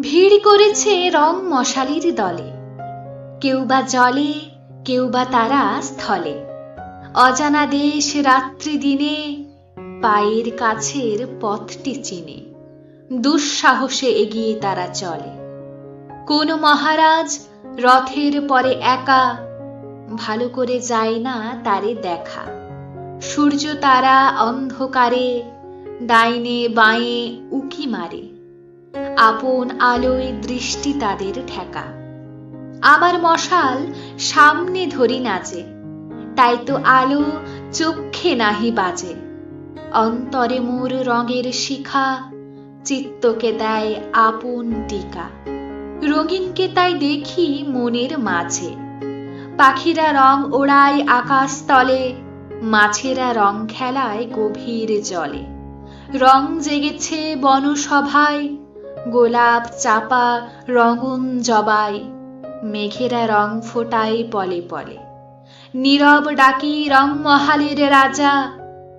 ভিড় করেছে রং মশালির দলে। কেউ বা জলে কেউ বা তারা স্থলে। অজানা দেশ রাত্রি দিনে পায়ের কাছের পথটি চিনে। দুঃসাহসে এগিয়ে তারা চলে। কোন মহারাজ রথের পরে একা, ভালো করে যায় না তারে দেখা। সূর্য তারা অন্ধকারে, ডাইনে বাঁয়ে উকি মারে। আপন আলোয় দৃষ্টি তাদের ঠেকা। আমার মশাল সামনে ধরি নাচে, তাই তো আলো চক্ষে নাহি বাজে। অন্তরে মোর রঙের শিখা, চিত্তকে দেয় আপন টিকা। রঙিনকে তাই দেখি মনের মাঝে। পাখিরা রং ওড়ায় আকাশ তলে, মাছেরা রং খেলায় গভীর জলে। রং জেগেছে বনসভায় গোলাপ চাপা রঙুন জবাই, মেঘেরা রং ফোটায় পলে পলে। নীরব ডাকি রং মহালের রাজা,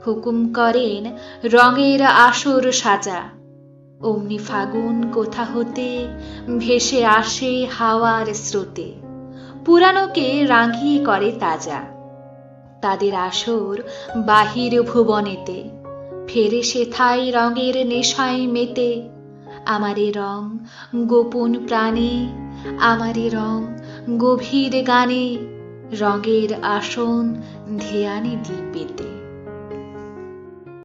হুকুম করেন রঙের আসর সাজা। অমনি ফাগুন কোথা হতে ভেসে আসে হাওয়ার স্রোতে, পুরানোকে রাঙিয়ে করে তাজা। তাদের আসর বাহির ভুবনেতে, ফেরে সেথায় রঙের নেশায় মেতে। আমারে রং গোপন প্রাণে আমারে রং গভীর গানে রঙের আসন ধ্যানে দ্বীপেতে।